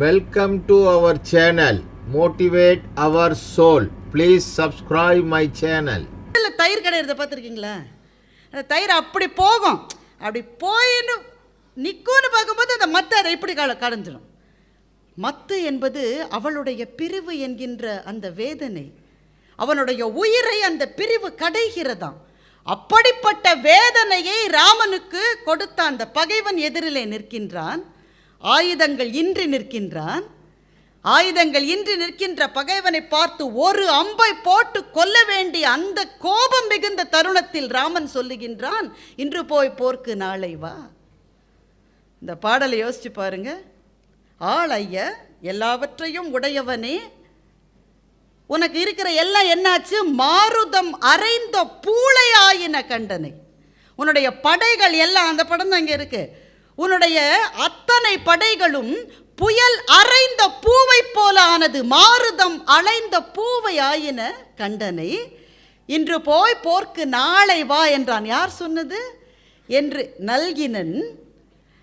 Welcome to our channel motivate our soul please subscribe my channel இல்லை தயிர் கிடையிறத பார்த்துருக்கீங்களா? அந்த தயிர் அப்படி போகும். அப்படி போயின்னு நிற்கும்னு பார்க்கும்போது அந்த மத்து அதை இப்படி கல கடைஞ்சிடும் மத்து என்பது அவளுடைய பிரிவு என்கின்ற அந்த வேதனை. அவனுடைய உயிரை அந்த பிரிவு கடைகிறதாம். அப்படிப்பட்ட வேதனையை ராமனுக்கு கொடுத்த அந்த பகைவன் எதிரிலே நிற்கின்றான். ஆயுதங்கள் இன்றி நிற்கின்றான். ஆயுதங்கள் இன்றி நிற்கின்ற பகைவனை பார்த்து ஒரு அம்பை போட்டு கொல்ல வேண்டிய அந்த கோபம் மிகுந்த தருணத்தில் ராமன் சொல்லுகின்றான் இன்று போய் போர்க்கு நாளை வா. இந்த பாடலை யோசிச்சு பாருங்க. ஆள் ஐயா எல்லாவற்றையும் உடையவனே. உனக்கு இருக்கிற எல்லாம் என்னாச்சு? மாருதம் அரைந்த பூளையாயின கண்டனை. உன்னுடைய படைகள் எல்லாம் அந்த படம் தான் இங்கே இருக்குது உன்னுடைய அத்தனை படைகளும் புயல் அரைந்த பூவை போல ஆனது மாருதம் அலைந்த பூவை ஆயின கண்டனை. இன்று போய் போர்க்கு நாளை வா என்றான். யார் சொன்னது? என்று நல்கினன்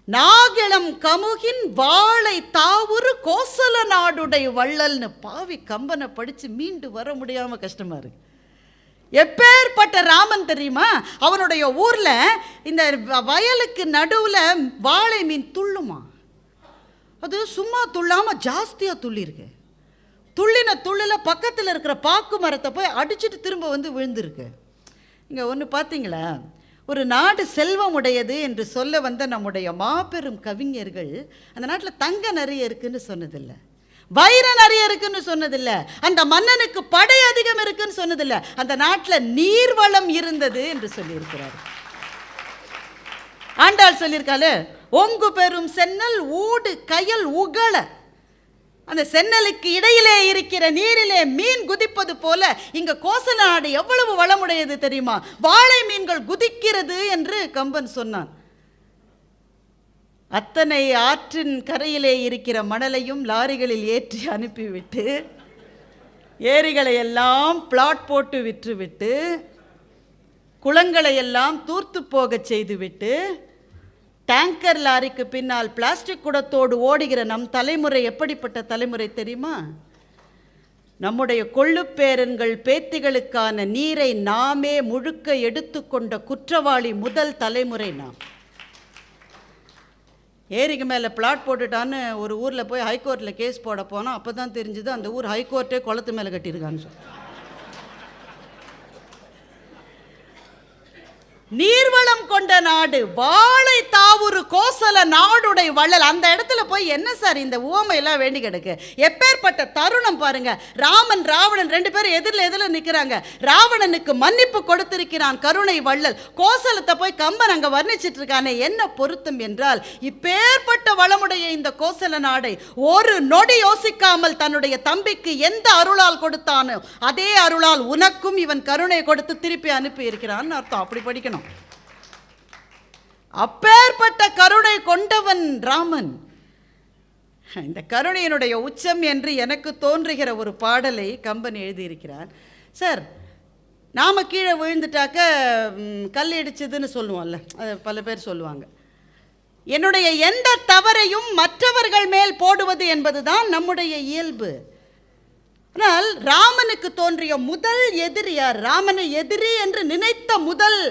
நாகிளம் கமுகின் வாளை தாவுரு கோசல நாடுடைய வள்ளல்னு பாவி கம்பனை படித்து மீண்டு வர முடியாமல் கஷ்டமாக இருக்கு. எப்பேற்பட்ட ராமன் தெரியுமா? அவனுடைய ஊரில் இந்த வ- வயலுக்கு நடுவில் வாழை மீன் துள்ளுமா? அது சும்மா துள்ளாமல் ஜாஸ்தியாக துள்ளிருக்கு. துள்ளின துள்ளில் பக்கத்தில் இருக்கிற பாக்கு மரத்தை போய் அடிச்சிட்டு திரும்ப வந்து விழுந்திருக்கு. இங்கே ஒன்று பார்த்தீங்களா ஒரு நாடு செல்வம் உடையது என்று சொல்ல வந்த நம்முடைய மாபெரும் கவிஞர்கள் அந்த நாட்டில் தங்க நிறைய இருக்குதுன்னு சொன்னதில்லை. வைர நிறைய இருக்குன்னு சொன்னதில்ல. அந்த மன்னனுக்கு படை அதிகம் இருக்குன்னு சொன்னதில்ல. அந்த நாட்டில் நீர்வளம் இருந்தது என்று சொல்லியிருக்கிறார். ஆண்டாள் சொல்லியிருக்காளே ஒங்கு பெரும் சென்னல் ஊடு கயல் உகள அந்த சென்னலுக்கு இடையிலே இருக்கிற நீரிலே மீன் குதிப்பது போல இங்க கோசல நாடு எவ்வளவு வளமுடையது தெரியுமா? வாழை மீன்கள் குதிக்கிறது என்று கம்பன் சொன்னான். அத்தனை ஆற்றின் கரையிலே இருக்கிற மணலையும் லாரிகளில் ஏற்றி அனுப்பிவிட்டு ஏரிகளை எல்லாம் பிளாட் போட்டு விற்றுவிட்டு குளங்களை எல்லாம் தூர்த்து போகச் செய்துவிட்டு டேங்கர் லாரிக்கு பின்னால் பிளாஸ்டிக் குடத்தோடு ஓடுகிற நம் தலைமுறை எப்படிப்பட்ட தலைமுறை தெரியுமா? நம்முடைய கொள்ளுப்பேரன்கள் பேத்திகளுக்கான நீரை நாமே முழுக்க எடுத்துக்கொண்ட குற்றவாளி முதல் தலைமுறை நாம். ஏரிக்கு மேலே பிளாட் போட்டுட்டான்னு ஒரு ஊரில் போய் ஹைகோர்ட்டில் கேஸ் போட போனோம் அப்போ தான் தெரிஞ்சுது அந்த ஊர் ஹைகோர்ட்டே குளத்து மேலே கட்டியிருக்கான்னு சொல்லி நீர்வளம் கொண்ட நாடு வாழை ஒரு கோசல நாடுடைய வள்ளல். அந்த இடத்துல போய் என்ன சார் இந்த ஓமையெல்லாம் வேண்டி கிடக்கு? எப்பேற்பட்ட தருணம் பாருங்க. ராமன் ராவணன் ரெண்டு பேரும் எதிரில் எதிரில் நிற்கிறாங்க ராவணனுக்கு மன்னிப்பு கொடுத்திருக்கிறான் கருணை வள்ளல். கோசலத்தை போய் கம்பன் அங்கே வர்ணிச்சிட்டு இருக்கானே என்ன பொருத்தம் என்றால் இப்பேற்பட்ட வளமுடைய இந்த கோசல நாடை ஒரு நொடி யோசிக்காமல் தன்னுடைய தம்பிக்கு எந்த அருளால் கொடுத்தானோ அதே அருளால் உனக்கும் இவன் கருணை கொடுத்து திருப்பி அனுப்பி இருக்கிறான்னு அர்த்தம். அப்படி படிக்கணும். அப்பேற்பட்ட கருணை கொண்டவன் ராமன். இந்த கருணையினுடைய உச்சம் என்று எனக்கு தோன்றுகிற ஒரு பாடலை கம்பன் எழுதியிருக்கிறார். சார் நாம கீழே விழுந்துட்டாக்க கல் இடிச்சதுன்னு சொல்லுவோம்ல அது பல பேர் சொல்லுவாங்க. என்னுடைய எந்த தவறையும் மற்றவர்கள் மேல் போடுவது என்பதுதான் நம்முடைய இயல்பு. ஆனால் ராமனுக்கு தோன்றிய முதல் எதிரி யார்? ராமனை எதிரி என்று நினைத்த முதல்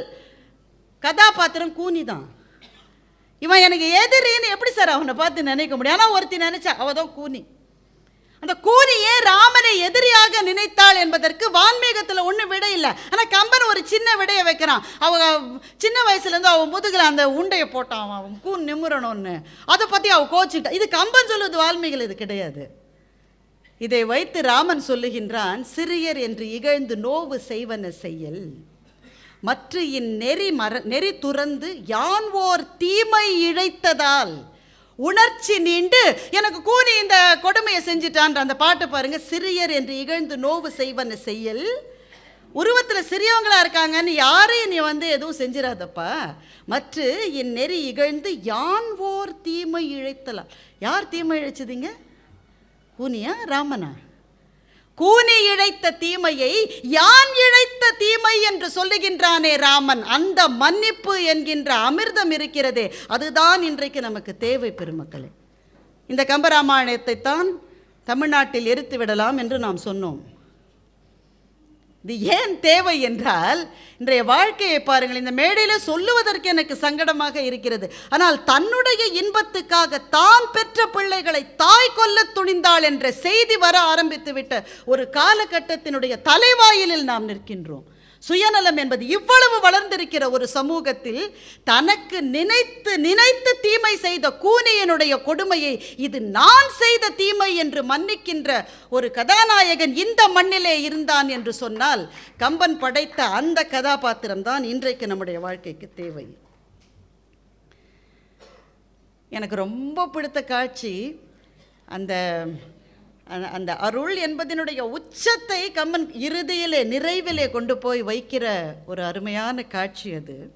கதாபாத்திரம் கூனி தான் இவன் எனக்கு எதிரின்னு எப்படி சார் அவனை பார்த்து நினைக்க முடியும்? ஆனால் ஒருத்தி நினைச்சா அவ தான் கூனி. அந்த கூனியே ராமனை எதிரியாக நினைத்தாள் என்பதற்கு வான்மீகத்தில் ஒன்றும் விடை இல்லை. ஆனால் கம்பன் ஒரு சின்ன விடையை வைக்கிறான். அவங்க சின்ன வயசுலேருந்து அவன் முதுகில் அந்த உண்டையை போட்டான். அவன் கூன் நிம்முறணும்னு அதை பற்றி அவள் கோச்சிக்கிட்டான் இது கம்பன் சொல்லுவது வால்மீகில் இது கிடையாது. இதை வைத்து ராமன் சொல்லுகின்றான் சிறியர் என்று இகழ்ந்து நோவு செய்வன செய்யல் மற்ற இந்நெறி மர நெறி துறந்து யான் ஓர் தீமை இழைத்ததால்? உணர்ச்சி நீண்டு எனக்கு கூனி இந்த கொடுமையை செஞ்சிட்டான்ற அந்த பாட்டை பாருங்க. சிறியர் என்று இகழ்ந்து நோவு செய்வன செய்யல். உருவத்தில் சிறியவங்களா இருக்காங்கன்னு யாரையும் நீ வந்து எதுவும் செஞ்சிடாதப்பா மற்ற என் நெறி இகழ்ந்து யான் ஓர் தீமை இழைத்தலாம் யார் தீமை இழைச்சதுங்க? கூனியா ராமனா? கூனி இழைத்த தீமையை யான் இழைத்த தீமை என்று சொல்லுகின்றானே ராமன். அந்த மன்னிப்பு என்கின்ற அமிர்தம் இருக்கிறதே அதுதான் இன்றைக்கு நமக்கு தேவை பெருமக்களே. இந்த கம்பராமாயணத்தை தான் தமிழ்நாட்டில் எரித்து விடலாம் என்று நாம் சொன்னோம். இது ஏன் தேவை என்றால் இன்றைய வாழ்க்கையை பாருங்கள் இந்த மேடையில் சொல்லுவதற்கு எனக்கு சங்கடமாக இருக்கிறது. ஆனால் தன்னுடைய இன்பத்துக்காக தான் பெற்ற பிள்ளைகளை தாய் கொல்ல துணிந்தாள் என்ற செய்தி வர ஆரம்பித்துவிட்ட ஒரு காலகட்டத்தினுடைய தலைவாயிலில் நாம் நிற்கின்றோம். சுயநலம் என்பது இவ்வளவு வளர்ந்திருக்கிற ஒரு சமூகத்தில் தனக்கு நினைத்து நினைத்து தீமை செய்த கூனியனுடைய கொடுமையை இது நான் செய்த தீமை என்று மன்னிக்கின்ற ஒரு கதாநாயகன் இந்த மண்ணிலே இருந்தான் என்று சொன்னால் கம்பன் படைத்த அந்த கதாபாத்திரம் தான் இன்றைக்கு நம்முடைய வாழ்க்கைக்கு தேவை. எனக்கு ரொம்ப பிடித்த காட்சி அந்த அந்த- அந்த அருள் என்பதனுடைய உச்சத்தை கம்மன் இறுதியிலே நிறைவிலே கொண்டு போய் வைக்கிற ஒரு அருமையான காட்சி அது.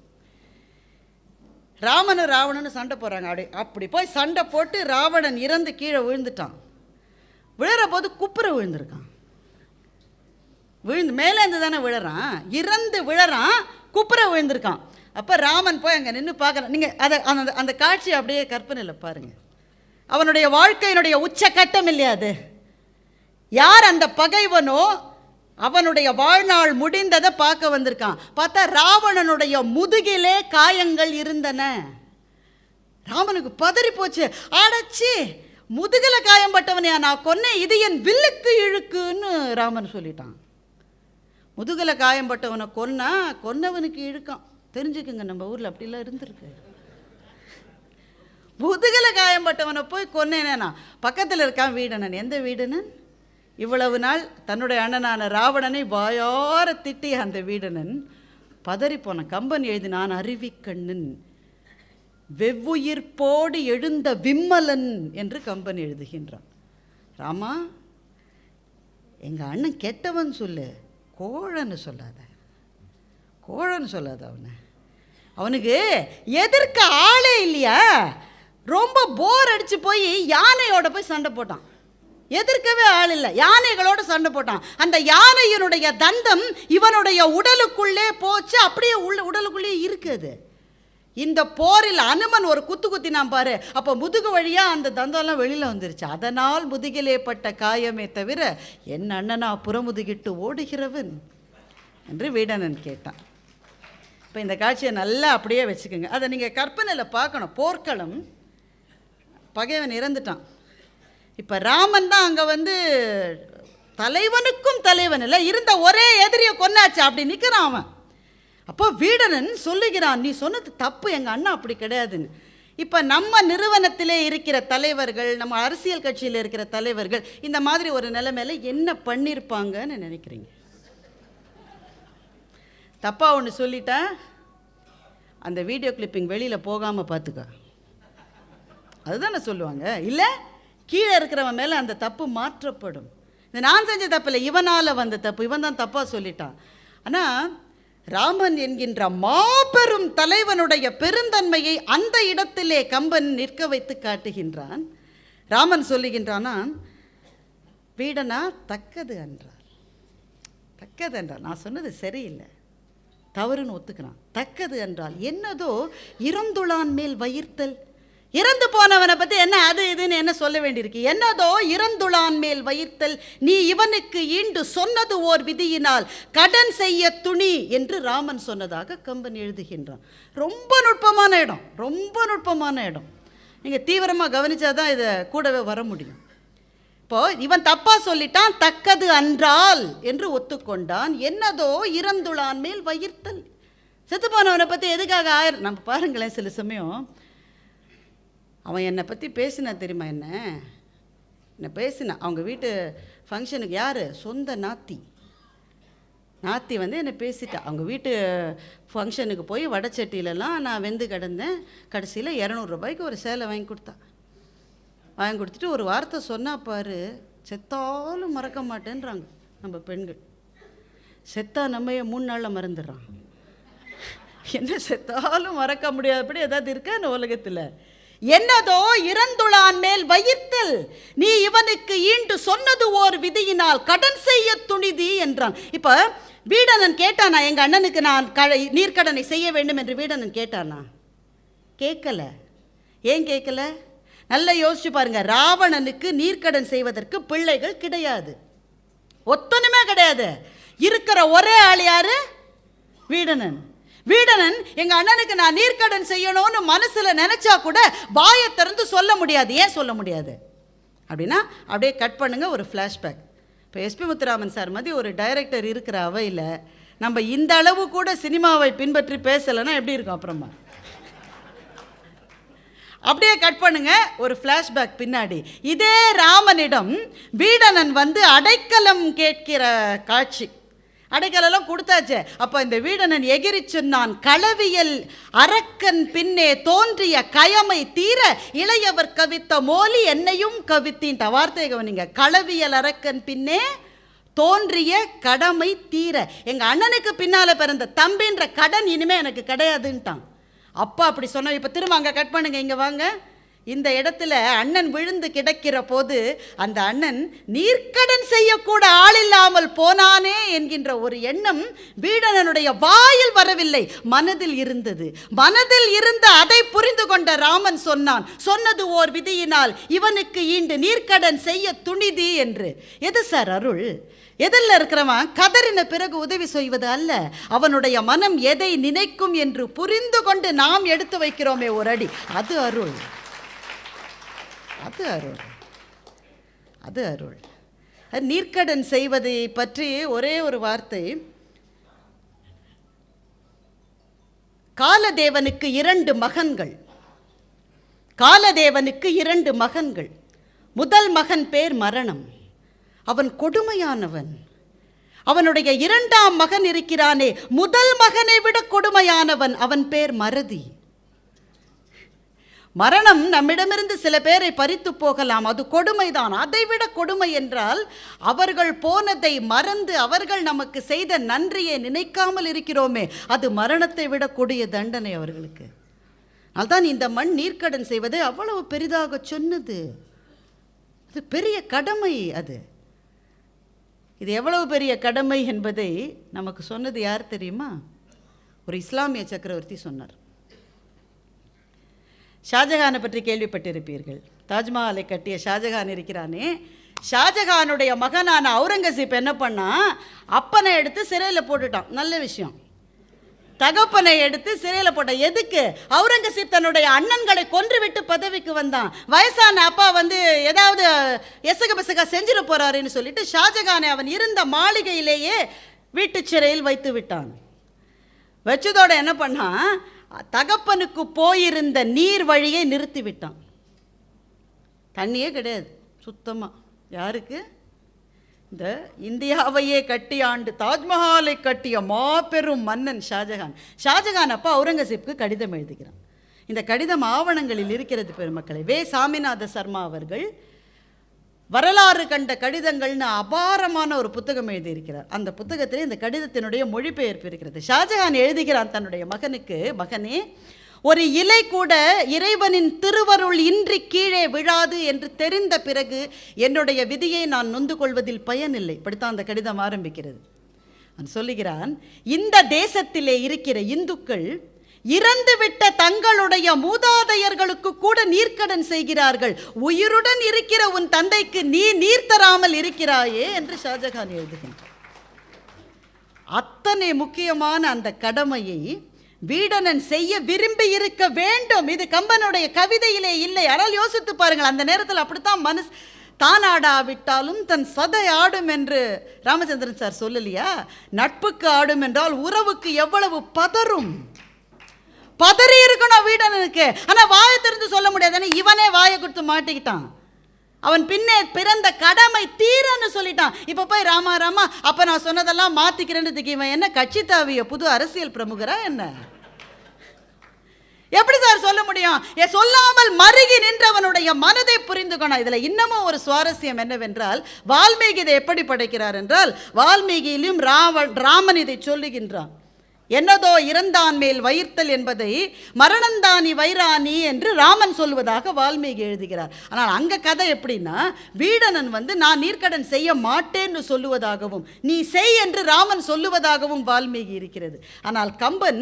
ராமனு ராவணனும் சண்டை போகிறாங்க அப்படி அப்படி போய் சண்டை போட்டு ராவணன் இறந்து கீழே விழுந்துட்டான். விழுற போது குப்புற விழுந்திருக்கான். விழுந்து மேலேருந்து தானே விழறான். இறந்து விழறான் குப்புற விழுந்திருக்கான். அப்போ ராமன் போய் அங்கே நின்று பார்க்குறான். நீங்கள் அதை அந்த அந்த காட்சி அப்படியே கற்பனையில் பாருங்கள் அவனுடைய வாழ்க்கையினுடைய உச்சக்கட்டம் இல்லையா அது? யார் அந்த பகைவனோ அவனுடைய வாழ்நாள் முடிந்ததை பார்க்க வந்திருக்கான். பார்த்தா ராவணனுடைய முதுகிலே காயங்கள் இருந்தன. ராமனுக்கு பதறி போச்சு. அடைச்சி காயம் காயம்பட்டவனையா நான் கொன்னேன் இது என் வில்லுக்கு இழுக்குன்னு ராமன் சொல்லிட்டான். காயம் காயம்பட்டவனை கொன்னா கொன்னவனுக்கு இழுக்கான் தெரிஞ்சுக்குங்க நம்ம ஊரில் அப்படிலாம் இருந்திருக்கு. முதுகில காயம்பட்டவனை போய் கொன்னேனா பக்கத்தில் இருக்கான் வீடனன் எந்த வீடனன்? இவ்வளவு நாள் தன்னுடைய அண்ணனான ராவணனை வாயார திட்டிய அந்த வீடனன் பதறிப்போன போன கம்பன் எழுதினான் அருவிக்கண்ணன் வெவ்வுயிர்ப்போடு எழுந்த விம்மலன் என்று கம்பன் எழுதுகின்றான். ராமா எங்கள் அண்ணன் கெட்டவன் சொல்லு கோழன்னு சொல்லாத கோழன்னு சொல்லாத அவனை. அவனுக்கு எதிர்க்க ஆளே இல்லையா? ரொம்ப போர் அடித்து போய் யானையோட போய் சண்டை போட்டான். எதிர்க்கவே ஆள் இல்லை. யானைகளோடு சண்டை போட்டான். அந்த யானையினுடைய தந்தம் இவனுடைய உடலுக்குள்ளே போச்சு. அப்படியே உள்ள உடலுக்குள்ளே இருக்குது இந்த போரில் அனுமன் ஒரு குத்து குத்தினான் பாரு. அப்போ முதுகு வழியாக அந்த தந்தம்லாம் வெளியில் வந்துருச்சு. அதனால் முதுகிலே பட்ட காயமே தவிர என் அண்ணனா புறமுதுகிட்டு ஓடுகிறவன் என்று வீடனன் கேட்டான். இப்போ இந்த காட்சியை நல்லா அப்படியே வச்சுக்கோங்க. அதை நீங்கள் கற்பனையில் பார்க்கணும். போர்க்களம் பகைவன் இறந்துட்டான். இப்போ ராமன் தான் அங்கே வந்து தலைவனுக்கும் தலைவன் இல்லை இருந்த ஒரே எதிரியை கொன்னாச்சு. அப்படி நிற்கிறான் அவன். அப்போ வீடனன் சொல்லுகிறான் நீ சொன்னது தப்பு எங்கள் அண்ணா அப்படி கிடையாதுன்னு. இப்போ நம்ம நிறுவனத்திலே இருக்கிற தலைவர்கள் நம்ம அரசியல் கட்சியில் இருக்கிற தலைவர்கள் இந்த மாதிரி ஒரு நிலைமையில் என்ன பண்ணியிருப்பாங்கன்னு நினைக்கிறீங்க? தப்பாக ஒன்று சொல்லிட்டா? அந்த வீடியோ கிளிப்பிங் வெளியில் போகாமல் பார்த்துக்க அதுதானே சொல்லுவாங்க. இல்லை கீழே இருக்கிறவன் மேலே அந்த தப்பு மாற்றப்படும். இந்த நான் செஞ்ச தப்பு இல்லை இவனால் வந்த தப்பு இவன் தான் தப்பாக சொல்லிட்டான். ஆனால் ராமன் என்கின்ற மாபெரும் தலைவனுடைய பெருந்தன்மையை அந்த இடத்திலே கம்பன் நிற்க வைத்து காட்டுகின்றான். ராமன் சொல்லுகின்றானா வீடனா தக்கது என்றார். தக்கது என்றால் நான் சொன்னது சரியில்லை. தவறுன்னு ஒத்துக்கிறான். தக்கது என்றால் என்னதோ இறந்துளான் மேல் வயிர்த்தல். இறந்து போனவனை பற்றி என்ன அது இதுன்னு என்ன சொல்ல வேண்டியிருக்கு? என்னதோ இறந்துளான் மேல் வைத்தல் நீ இவனுக்கு ஈண்டு சொன்னது ஓர் விதியினால் கடன் செய்ய துணி என்று ராமன் சொன்னதாக கம்பன் எழுதுகின்றான். ரொம்ப நுட்பமான இடம் ரொம்ப நுட்பமான இடம். நீங்கள் தீவிரமாக கவனிச்சாதான் இதை கூடவே வர முடியும். இப்போ இவன் தப்பா சொல்லிட்டான் தக்கது அன்றால் என்று ஒத்துக்கொண்டான். என்னதோ இறந்துளான் மேல் வயிர்த்தல். செத்து போனவனை பற்றி எதுக்காக ஆயிரம் நம்ம பாருங்களேன் சில சமயம். அவன் என்னை பற்றி பேசினா தெரியுமா என்ன? என்னை பேசினான் அவங்க வீட்டு ஃபங்க்ஷனுக்கு யார்? சொந்த நாத்தி. நாத்தி வந்து என்னை பேசிட்டா. அவங்க வீட்டு ஃபங்க்ஷனுக்கு போய் வடச்சட்டியிலலாம் நான் வெந்து கிடந்தேன். கடைசியில் இரநூறுபாய்க்கு ஒரு சேலை வாங்கி கொடுத்தா. வாங்கி கொடுத்துட்டு ஒரு வார்த்தை சொன்னால் பாரு செத்தாலும் மறக்க மாட்டேன்றாங்க நம்ம பெண்கள். செத்தா நம்ம மூணு நாளில் மறந்துடுறான் என்ன செத்தாலும் மறக்க முடியாதபடி ஏதாவது இருக்கா இந்த உலகத்தில்? என்னதோ இறந்துளான் மேல் வயிர்த்தல் நீ இவனுக்கு ஈண்டு சொன்னது ஓர் விதியினால் கடன் செய்ய துணிதி என்றான். இப்போ வீடனன் கேட்டானா எங்கள் அண்ணனுக்கு நான் க நீர்க்கடனை செய்ய வேண்டும் என்று வீடனன் கேட்டானா? கேட்கல. ஏன் கேட்கல? நல்லா யோசிச்சு பாருங்க. ராவணனுக்கு நீர்க்கடன் செய்வதற்கு பிள்ளைகள் கிடையாது. ஒத்தனுமே கிடையாது. இருக்கிற ஒரே ஆள் யாரு? வீடனன். வீடனன் எங்க அண்ணனுக்கு நான் நீர்க்கடன் செய்யணும்னு மனசுல நினைச்சா கூட வாயை திறந்து சொல்ல முடியாது. ஏன் சொல்ல முடியாது? அப்படின்னா அப்படியே கட் பண்ணுங்க ஒரு ஃப்ளாஷ்பேக் இப்போ எஸ்பி முத்துராமன் சார் மாதிரி ஒரு டைரக்டர் இருக்கிற அவையில் நம்ம இந்த அளவு கூட சினிமாவை பின்பற்றி பேசலைன்னா எப்படி இருக்கும் அப்புறமா? அப்படியே கட் பண்ணுங்க ஒரு ஃப்ளாஷ்பேக் பின்னாடி. இதே ராமனிடம் வீடனன் வந்து அடைக்கலம் கேட்கிற காட்சி. அடைக்கலெல்லாம் கொடுத்தாச்சே. அப்போ இந்த வீடனன் எகிரி சொன்னான் களவியல் அரக்கன் பின்னே தோன்றிய கயமை தீர இளையவர் கவித்த மோலி என்னையும் கவித்தின்ட்ட வார்த்தையை கவனிங்க. களவியல் அரக்கன் பின்னே தோன்றிய கடமை தீர. எங்கள் அண்ணனுக்கு பின்னால பிறந்த தம்பின்ற கடன் இனிமே எனக்கு கிடையாதுன்ட்டான். அப்பா அப்படி சொன்ன இப்போ திரும்ப அங்கே கட் பண்ணுங்க இங்கே வாங்க. இந்த இடத்துல அண்ணன் விழுந்து கிடக்கிற போது அந்த அண்ணன் நீர்க்கடன் செய்யக்கூட ஆள் இல்லாமல் போனானே என்கின்ற ஒரு எண்ணம் வீடனனுடைய வாயில் வரவில்லை. மனதில் இருந்தது. மனதில் இருந்த அதை புரிந்து கொண்ட ராமன் சொன்னான் சொன்னது ஓர் விதியினால் இவனுக்கு ஈண்டு நீர்க்கடன் செய்ய துணிதி என்று. எது சார் அருள்? எதில் இருக்கிறவன் கதறின பிறகு உதவி செய்வது அல்ல. அவனுடைய மனம் எதை நினைக்கும் என்று புரிந்து கொண்டு நாம் எடுத்து வைக்கிறோமே ஒரு அடி. அது அருள். அது அருள். அது அருள். நீர்க்கடன் செய்வதை பற்றி ஒரே ஒரு வார்த்தை. காலதேவனுக்கு இரண்டு மகன்கள். காலதேவனுக்கு இரண்டு மகன்கள். முதல் மகன் பேர் மரணம். அவன் கொடுமையானவன். அவனுடைய இரண்டாம் மகன் இருக்கிறானே. முதல் மகனை விட கொடுமையானவன். அவன் பேர் மறதி மரணம் நம்மிடமிருந்து சில பேரை பறித்து போகலாம். அது கொடுமைதான். அதைவிட கொடுமை என்றால் அவர்கள் போனதை மறந்து அவர்கள் நமக்கு செய்த நன்றியை நினைக்காமல் இருக்கிறோமே. அது மரணத்தை விட கொடிய தண்டனை அவர்களுக்கு. அதுதான் இந்த மண் நீர்க்கடன் செய்வதை அவ்வளவு பெரிதாக சொன்னது. அது பெரிய கடமை அது. இது எவ்வளவு பெரிய கடமை என்பதை நமக்கு சொன்னது யார் தெரியுமா? ஒரு இஸ்லாமிய சக்கரவர்த்தி சொன்னார். ஷாஜஹானை பற்றி கேள்விப்பட்டிருப்பீர்கள். தாஜ்மஹாலை கட்டிய ஷாஜஹான் இருக்கிறானே. ஷாஜஹானுடைய மகனான அவுரங்கசீப் என்ன பண்ணான் அப்பனை எடுத்து சிறையில் போட்டுட்டான். நல்ல விஷயம். தகப்பனை எடுத்து சிறையில் போட்ட எதுக்கு? அவுரங்கசீப் தன்னுடைய அண்ணன்களை கொன்றுவிட்டு பதவிக்கு வந்தான். வயசான அப்பா வந்து ஏதாவது எசக பெசக செஞ்சிட போறாருன்னு சொல்லிட்டு ஷாஜகானை அவன் இருந்த மாளிகையிலேயே வீட்டு சிறையில் வைத்து விட்டான். வச்சதோட என்ன பண்ணான் தகப்பனுக்கு போயிருந்த நீர் வழியை நிறுத்திவிட்டான். தண்ணியே கிடையாது சுத்தமாக யாருக்கு? இந்த இந்தியாவையே கட்டி ஆண்டு தாஜ்மஹாலை கட்டிய மாபெரும் மன்னன் ஷாஜஹான் ஷாஜகான் அப்பா அவுரங்கசீப்க்கு கடிதம் எழுதுகிறான். இந்த கடிதம் ஆவணங்களில் இருக்கிறது பெருமக்களை. வே. சாமிநாத சர்மா அவர்கள் வரலாறு கண்ட கடிதங்கள்னு அபாரமான ஒரு புத்தகம் எழுதியிருக்கிறார். அந்த புத்தகத்திலே இந்த கடிதத்தினுடைய மொழிபெயர்ப்பு இருக்கிறது. ஷாஜஹான் எழுதுகிறான் தன்னுடைய மகனுக்கு மகனே ஒரு இலை கூட இறைவனின் திருவருள் இன்றி கீழே விழாது என்று தெரிந்த பிறகு என்னுடைய விதியை நான் நொந்து கொள்வதில் பயனில்லை. இப்படித்தான் அந்த கடிதம் ஆரம்பிக்கிறது. சொல்லுகிறான் இந்த தேசத்திலே இருக்கிற இந்துக்கள் இறந்துவிட்ட தங்களுடைய மூதாதையர்களுக்கு கூட நீர்க்கடன் செய்கிறார்கள். உயிருடன் இருக்கிற உன் தந்தைக்கு நீ நீர் தராமல் இருக்கிறாயே என்று ஷாஜகான் எழுதுகின்றார் அத்தனை முக்கியமான அந்த கடமையை வீடனன் செய்ய விரும்பி இருக்க வேண்டும். இது கம்பனுடைய கவிதையிலே இல்லை. யாரால் யோசித்து பாருங்கள் அந்த நேரத்தில் அப்படித்தான் மனசு தான் ஆடாவிட்டாலும் தன் சதை ஆடும் என்று ராமச்சந்திரன் சார் சொல்லலையா? நட்புக்கு ஆடும் என்றால் உறவுக்கு எவ்வளவு பதறும்? பதறி இருக்கணும் வீடனுக்கு ஆனால் வாயை திறந்து சொல்ல முடியாதுன்னு இவனே வாயை கொடுத்து மாட்டிக்கிட்டான். அவன் பின்னே பிறந்த கடமை தீரன்னு சொல்லிட்டான். இப்போ போய் ராமா ராமா அப்போ நான் சொன்னதெல்லாம் மாற்றிக்கிறேன்றதுக்கு இவன் என்ன கட்சி தாவிய புது அரசியல் பிரமுகரா என்ன? எப்படி சார் சொல்ல முடியும்? ஏ சொல்லாமல் மருகி நின்றவனுடைய மனதை புரிந்துக்கணும் இதில் இன்னமும் ஒரு சுவாரஸ்யம் என்னவென்றால் வால்மீகி இதை எப்படி படைக்கிறார் என்றால் வால்மீகியிலும் ராவ ராமன் இதை சொல்லுகின்றான். என்னதோ இறந்தான் மேல் வயிர்த்தல் என்பதை மரணந்தானி வைராணி என்று ராமன் சொல்வதாக வால்மீகி எழுதுகிறார். ஆனால் அங்க கதை எப்படின்னா வீடனன் வந்து நான் நீர்க்கடன் செய்ய மாட்டேன்னு சொல்லுவதாகவும் நீ செய் என்று ராமன் சொல்லுவதாகவும் வால்மீகி இருக்கிறது. ஆனால் கம்பன்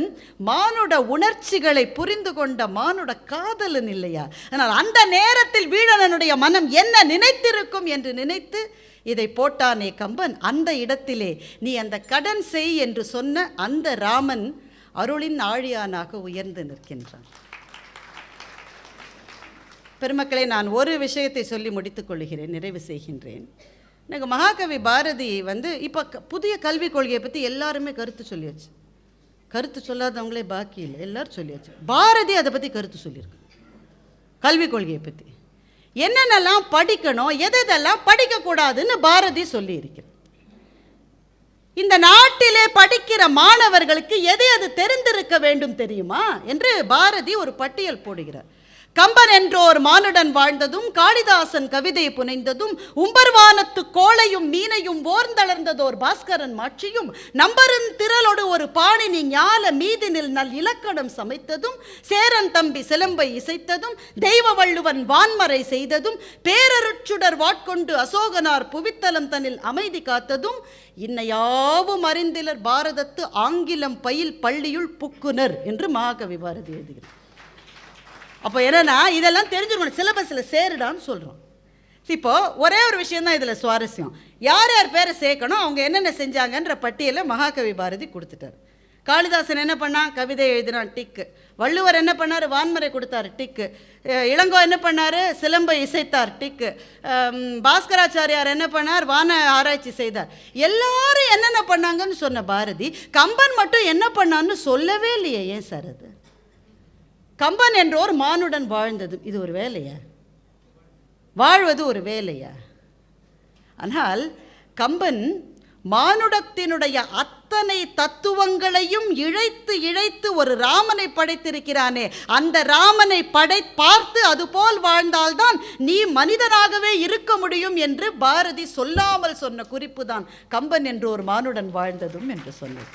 மானுட உணர்ச்சிகளை புரிந்து கொண்ட மானுட காதலன் இல்லையா? ஆனால் அந்த நேரத்தில் வீடனனுடைய மனம் என்ன நினைத்திருக்கும் என்று நினைத்து இதை போட்டானே கம்பன். அந்த இடத்திலே நீ அந்த கடன் செய் என்று சொன்ன அந்த ராமன் அருளின் ஆழியானாக உயர்ந்து நிற்கின்றான். பெருமக்களை நான் ஒரு விஷயத்தை சொல்லி முடித்துக் கொள்கிறேன் நிறைவு செய்கின்றேன். எனக்கு மகாகவி பாரதி வந்து இப்போ க- புதிய கல்விக் கொள்கையை பற்றி எல்லாருமே கருத்து சொல்லியாச்சு. கருத்து சொல்லாதவங்களே பாக்கி இல்லை எல்லாரும் சொல்லியாச்சு. பாரதி அதை பற்றி கருத்து சொல்லியிருக்கு. கல்விக் கொள்கையை பற்றி என்னென்னலாம் படிக்கணும் எதெல்லாம் படிக்கக்கூடாதுன்னு பாரதி சொல்லியிருக்கிறார். இந்த நாட்டிலே படிக்கிற மாணவர்களுக்கு எது அது தெரிந்திருக்க வேண்டும் தெரியுமா? என்று பாரதி ஒரு பட்டியல் போடுகிறார். கம்பன் என்றோர் மானுடன் வாழ்ந்ததும் காளிதாசன் கவிதை புனைந்ததும் உம்பர்வானத்து கோளையும் மீனையும் ஓர்ந்தளர்ந்ததோர் பாஸ்கரன் மாட்சியும் நம்பரும் திரளோடு ஒரு பாணினி ஞால மீதினில் நல் இலக்கணம் சமைத்ததும் சேரன் தம்பி சிலம்பை இசைத்ததும் தெய்வ வள்ளுவன் வான்மறை செய்ததும் பேரருட்சுடர் வாட்கொண்டு அசோகனார் புவித்தலம் தன்னில் அமைதி காத்ததும் இன்னையாவும் அறிந்திலர் பாரதத்து ஆங்கிலம் பயில் பள்ளியுள் புக்குனர் என்று மகாகவி பாரதி எழுதுகிறார். அப்போ என்னன்னா இதெல்லாம் தெரிஞ்சிருக்கணும். சிலபஸில் சேருடான்னு சொல்கிறோம் இப்போது ஒரே ஒரு விஷயந்தான் இதில் சுவாரஸ்யம். யார் யார் பேரை சேர்க்கணும் அவங்க என்னென்ன செஞ்சாங்கன்ற பட்டியலை மகாகவி பாரதி கொடுத்துட்டார். காளிதாசன் என்ன பண்ணான்? கவிதை எழுதினான் டிக்கு. வள்ளுவர் என்ன பண்ணார்? வான்மறை கொடுத்தார் டிக்கு. இளங்கோ என்ன பண்ணார்? சிலம்பை இசைத்தார் டிக்கு. பாஸ்கராச்சாரியார் என்ன பண்ணார்? வான ஆராய்ச்சி செய்தார். எல்லாரும் என்னென்ன பண்ணாங்கன்னு சொன்ன பாரதி கம்பன் மட்டும் என்ன பண்ணான்னு சொல்லவே இல்லையே ஏன் சார் அது? கம்பன் என்றோர் மானுடன் வாழ்ந்தது இது ஒரு வேலையா? வாழ்வது ஒரு வேலையா? ஆனால் கம்பன் மானுடத்தினுடைய அத்தனை தத்துவங்களையும் இழைத்து இழைத்து ஒரு ராமனை படைத்திருக்கிறானே. அந்த ராமனை படை பார்த்து அதுபோல் வாழ்ந்தால்தான் நீ மனிதனாகவே இருக்க முடியும் என்று பாரதி சொல்லாமல் சொன்ன குறிப்பு தான் கம்பன் என்று ஒரு மானுடன் வாழ்ந்ததும் என்று சொன்னது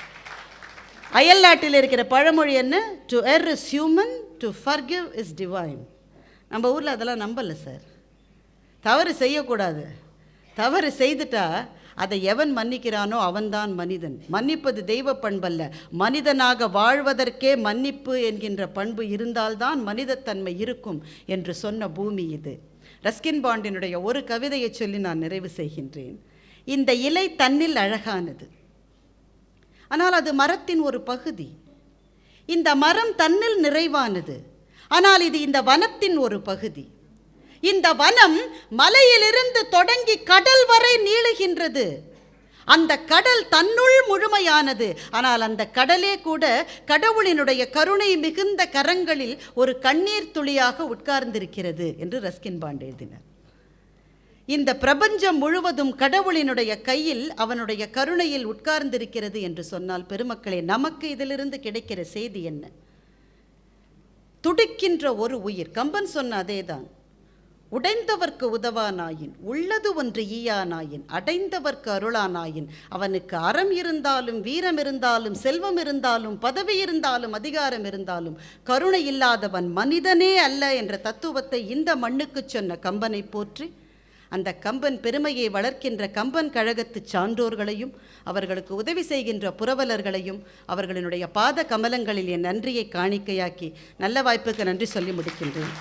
அயல் நாட்டில் இருக்கிற பழமொழி என்ன? To err is human to forgive is divine நம்ம ஊரில் அதெல்லாம் நம்பலை சார் தவறு செய்யக்கூடாது. தவறு செய்துட்டா அதை எவன் மன்னிக்கிறானோ அவன்தான் மனிதன். மன்னிப்பது தெய்வ பண்பல்ல. மனிதனாக வாழ்வதற்கே மன்னிப்பு என்கின்ற பண்பு இருந்தால்தான் மனிதத்தன்மை இருக்கும் என்று சொன்ன பூமி இது. ரஸ்கின் பாண்டினுடைய ஒரு கவிதையை சொல்லி நான் நிறைவு செய்கின்றேன். இந்த இலை தன்னில் அழகானது. ஆனால் அது மரத்தின் ஒரு பகுதி. இந்த மரம் தன்னில் நிறைவானது. ஆனால் இது இந்த வனத்தின் ஒரு பகுதி. இந்த வனம் மலையிலிருந்து தொடங்கி கடல் வரை நீளுகின்றது. அந்த கடல் தன்னுள் முழுமையானது. ஆனால் அந்த கடலே கூட கடவுளினுடைய கருணை மிகுந்த கரங்களில் ஒரு கண்ணீர் துளியாக உட்கார்ந்திருக்கிறது என்று ரஸ்கின் பாண்ட் எழுதினார். இந்த பிரபஞ்சம் முழுவதும் கடவுளினுடைய கையில் அவனுடைய கருணையில் உட்கார்ந்திருக்கிறது என்று சொன்னால் பெருமக்களே நமக்கு இதிலிருந்து கிடைக்கிற செய்தி என்ன? துடிக்கின்ற ஒரு உயிர். கம்பன் சொன்ன அதேதான். உடைந்தவர்க்கு உதவானாயின் உள்ளது ஒன்று ஈயானாயின் அடைந்தவர்க்கு அருளானாயின் அவனுக்கு அறம் இருந்தாலும் வீரம் இருந்தாலும் செல்வம் இருந்தாலும் பதவி இருந்தாலும் அதிகாரம் இருந்தாலும் கருணை இல்லாதவன் மனிதனே அல்ல என்ற தத்துவத்தை இந்த மண்ணுக்குச் சொன்ன கம்பனை போற்றி அந்த கம்பன் பெருமையை வளர்க்கின்ற கம்பன் கழகத்து சான்றோர்களையும் அவர்களுக்கு உதவி செய்கின்ற புரவலர்களையும் அவர்களினுடைய பாத கமலங்களில் என் நன்றியை காணிக்கையாக்கி நல்ல வாய்ப்புக்கு நன்றி சொல்லி முடிக்கின்றேன்.